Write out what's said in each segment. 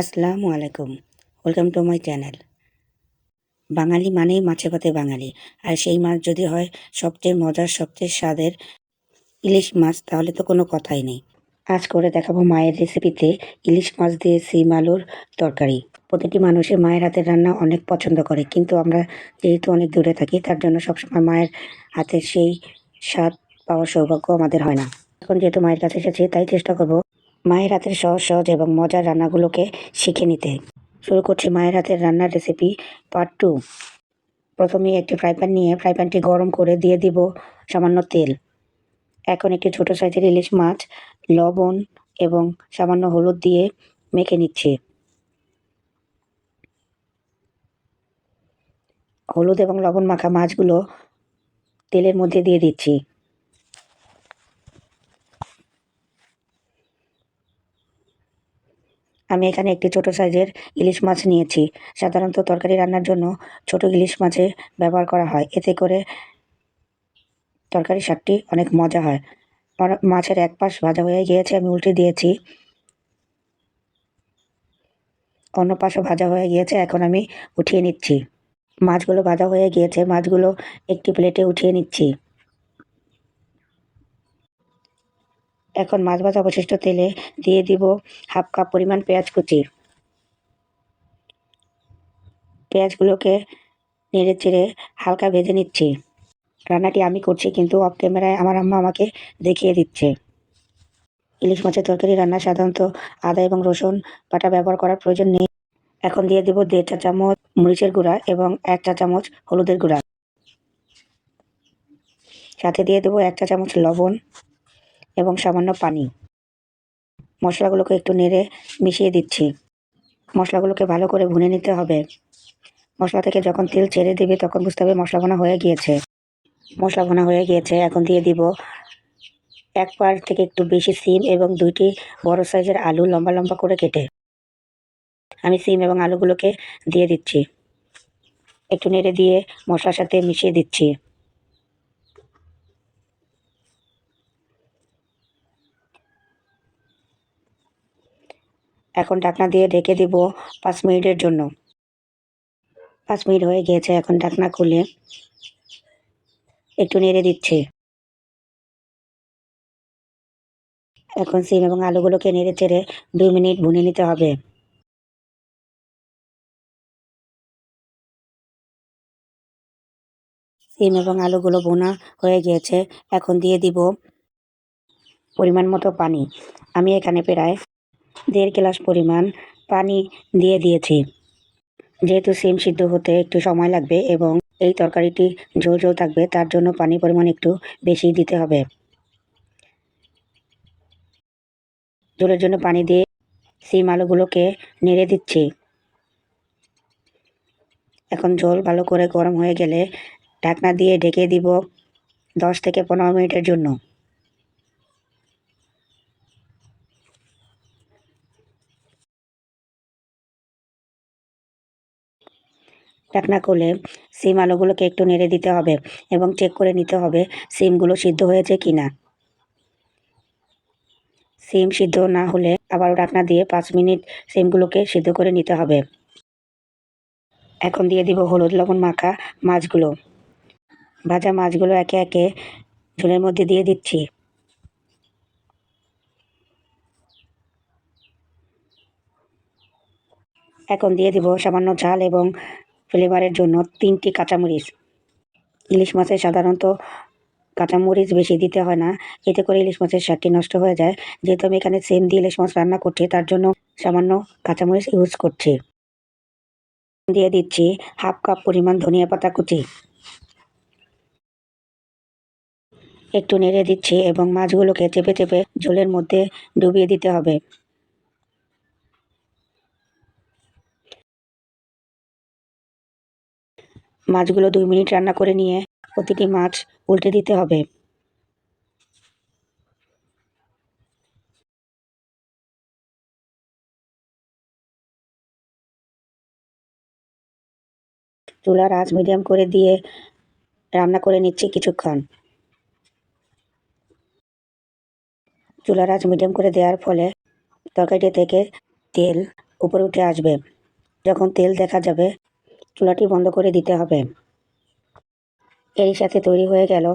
আসসালামু আলাইকুম। Welcome to my channel. Bangali মানেই মাছে ভাতে বাঙালি। আর সেই মাছ যদি হয় সবচেয়ে মজার, সবচেয়ে স্বাদের ইলিশ মাছ, তাহলে তো কোনো কথাই নেই। আজ করে দেখাবো মায়ের রেসিপিতে ইলিশ মাছ দিয়ে সিম আলুর তরকারি। প্রতিটি মানুষের মায়ের হাতের রান্না অনেক পছন্দ করে, কিন্তু আমরা যেহেতু অনেক দূরে থাকি, তার জন্য সবসময় মায়ের হাতের সেই স্বাদ পাওয়ার সৌভাগ্য আমাদের হয় না। এখন যেহেতু মায়ের কাছে এসেছি, তাই চেষ্টা করব মায়ের হাতের সহজ সহজ এবং মজার রান্নাগুলোকে শিখে নিতে। শুরু করছি মায়ের হাতের রান্নার রেসিপি পার্ট টু প্রথমে একটি ফ্রাই প্যান নিয়ে ফ্রাই প্যানটি গরম করে দিয়ে দিব সামান্য তেল। এখন একটি ছোট সাইজের ইলিশ মাছ, লবণ এবং সামান্য হলুদ দিয়ে মেখে নিচ্ছি। হলুদ এবং লবণ মাখা মাছগুলো তেলের মধ্যে দিয়ে দিচ্ছি। আমি এখানে একটি ছোট সাইজের ইলিশ মাছ নিয়েছি। সাধারণত তরকারি রান্নার জন্য ছোট ইলিশ মাছে ব্যবহার করা হয়। এতে করে তরকারি স্বাদটি অনেক মজা হয়। মাছের এক পাশ ভাজা হয়ে গিয়েছে, আমি উল্টে দিয়েছি। অন্য পাশও ভাজা হয়ে গিয়েছে, এখন আমি উঠিয়ে নিচ্ছি। মাছগুলো ভাজা হয়ে গিয়েছে, মাছগুলো একটি প্লেটে উঠিয়ে নিচ্ছি। এখন মাছ ভাজা অবশিষ্ট তেলে দিয়ে দিব হাফ কাপ পরিমাণ পেঁয়াজ কুচি। পেঁয়াজগুলোকে নেড়ে চেড়ে হালকা ভেজে নিচ্ছি। রান্নাটি আমি করছি কিন্তু অফ ক্যামেরায় আমার আম্মা আমাকে দেখিয়ে দিচ্ছে। ইলিশ মাছের তরকারি রান্না সাধারণত আদা এবং রসুন বাটা ব্যবহার করার প্রয়োজন নেই। এখন দিয়ে দেবো দেড় চা চামচ মরিচের গুঁড়া এবং এক চা চামচ হলুদের গুঁড়া। সাথে দিয়ে দেবো এক চা চামচ লবণ। এবং সামান্য পানি। মশলাগুলোকে একটু নেড়ে মিশিয়ে দিচ্ছি। মশলাগুলোকে ভালো করে ভুনে নিতে হবে। মশলা থেকে যখন তেল ছেড়ে দেবে, তখন বুঝতে হবে মশলা ভোনা হয়ে গিয়েছে। মশলা ভোনা হয়ে গিয়েছে, এখন দিয়ে দিব এক পার থেকে একটু বেশি সিম এবং দুইটি বড় সাইজের আলু লম্বা লম্বা করে কেটে। আমি সিম এবং আলুগুলোকে দিয়ে দিচ্ছি। একটু নেড়ে দিয়ে মশলার সাথে মিশিয়ে দিচ্ছি। এখন ঢাকনা দিয়ে ঢেকে দিব পাঁচ মিনিটের জন্য। পাঁচ মিনিট হয়ে গিয়েছে এখন ঢাকনা খুলে। একটু নেড়ে দিচ্ছি। এখন সিম এবং আলুগুলোকে নেড়ে চেড়ে দুই মিনিট ভুনে নিতে হবে। সিম এবং আলুগুলো বোনা হয়ে গিয়েছে। এখন দিয়ে দিব পরিমাণ মতো পানি। আমি এখানে প্রায় দেড় গ্লাস পরিমাণ পানি দিয়ে দিয়েছি। যেহেতু সিম সিদ্ধ হতে একটু সময় লাগবে এবং এই তরকারিটি ঝোল ঝোল থাকবে, তার জন্য পানি পরিমাণ একটু বেশি দিতে হবে। ঝোলের জন্য পানি দিয়ে সিম আলুগুলোকে নেড়ে দিচ্ছি। এখন ঝোল ভালো করে গরম হয়ে গেলে ঢাকনা দিয়ে ঢেকে দিব দশ থেকে পনেরো মিনিটের জন্য। ঢাকনা খুলে সিম আলুগুলোকে একটু নেড়ে দিতে হবে এবং চেক করে নিতে হবে সিমগুলো সিদ্ধ হয়েছে কি না সিম সিদ্ধ না হলে আবারও ঢাকনা দিয়ে পাঁচ মিনিট সিমগুলোকে সিদ্ধ করে নিতে হবে এখন দিয়ে দিব হলুদ লবণ মাখা মাছগুলো ভাজা মাছগুলো একে একে ঝোলের মধ্যে দিয়ে দিচ্ছি এখন দিয়ে দিব সামান্য ঝাল এবং ফ্লেভারের জন্য তিনটি কাঁচামরিচ। ইলিশ মাছে সাধারণত কাঁচামরিচ বেশি দিতে হয় না। এতে করে ইলিশ মাছের স্বাদটি নষ্ট হয়ে যায়। যেহেতু আমি এখানে সেম দিয়ে ইলিশ মাছ রান্না করছি, তার জন্য সামান্য কাঁচামরিচ ইউজ করছি। দিয়ে দিচ্ছি হাফ কাপ পরিমাণ ধনিয়া পাতা কুচি। একটু নেড়ে দিচ্ছি এবং মাছগুলোকে চেপে চেপে জলের মধ্যে ডুবিয়ে দিতে হবে। মাছগুলো দুই মিনিট রান্না করে নিয়ে প্রতিটি মাছ উল্টে দিতে হবে। চুলার আঁচ মিডিয়াম করে দিয়ে রান্না করে নিচ্ছি কিছুক্ষণ। চুলার আঁচ মিডিয়াম করে দেওয়ার ফলে তরকারিটি থেকে তেল উপরে উঠে আসবে। যখন তেল দেখা যাবে চুলাটি বন্ধ করে দিতে হবে। এরই সাথে তৈরি হয়ে গেল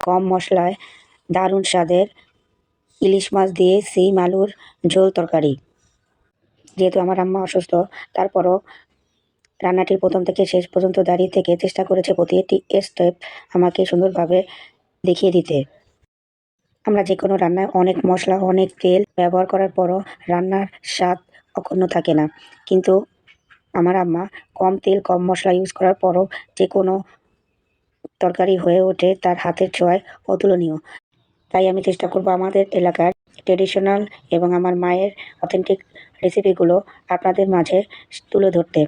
কম মশলায় দারুণ স্বাদের ইলিশ মাছ দিয়ে সিম আলুর ঝোল তরকারি। যেহেতু আমার আম্মা অসুস্থ, তারপরও রান্নাটি প্রথম থেকে শেষ পর্যন্ত দাঁড়িয়ে থেকে চেষ্টা করেছে প্রতিটি স্টেপ আমাকে সুন্দরভাবে দেখিয়ে দিতে। আমরা যে কোনো রান্নায় অনেক মশলা, অনেক তেল ব্যবহার করার পরও রান্নার স্বাদ অক্ষুণ্ণ থাকে না। কিন্তু আমার আম্মা কম তেল, কম মশলা ইউজ করার পরও যে কোনো তরকারি হয়ে ওঠে তার হাতের ছোঁয়ায় অতুলনীয়। তাই আমি চেষ্টা করব আমাদের এলাকার ট্রেডিশনাল এবং আমার মায়ের অথেন্টিক রেসিপিগুলো আপনাদের মাঝে তুলে ধরতে।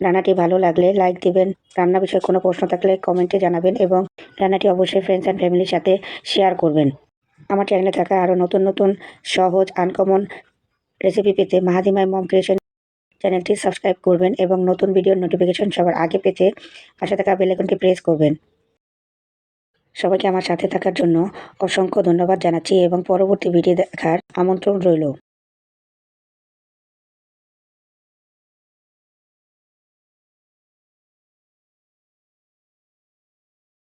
রান্নাটি ভালো লাগলে লাইক দিবেন, রান্না বিষয়ে কোনো প্রশ্ন থাকলে কমেন্টে জানাবেন এবং রান্নাটি অবশ্যই ফ্রেন্ডস অ্যান্ড ফ্যামিলির সাথে শেয়ার করবেন। আমার চ্যানেলে থাকা আরও নতুন নতুন, সহজ আনকমন রেসিপি পেতে মাহাদিমাই মম ক্রিয়েশন চ্যানেলটি সাবস্ক্রাইব করবেন এবং নতুন ভিডিওর নোটিফিকেশন সবার আগে পেতে পাশে থাকা বেলাইকনটি প্রেস করবেন। সবাইকে আমার সাথে থাকার জন্য অসংখ্য ধন্যবাদ জানাচ্ছি এবং পরবর্তী ভিডিও দেখার আমন্ত্রণ রইল।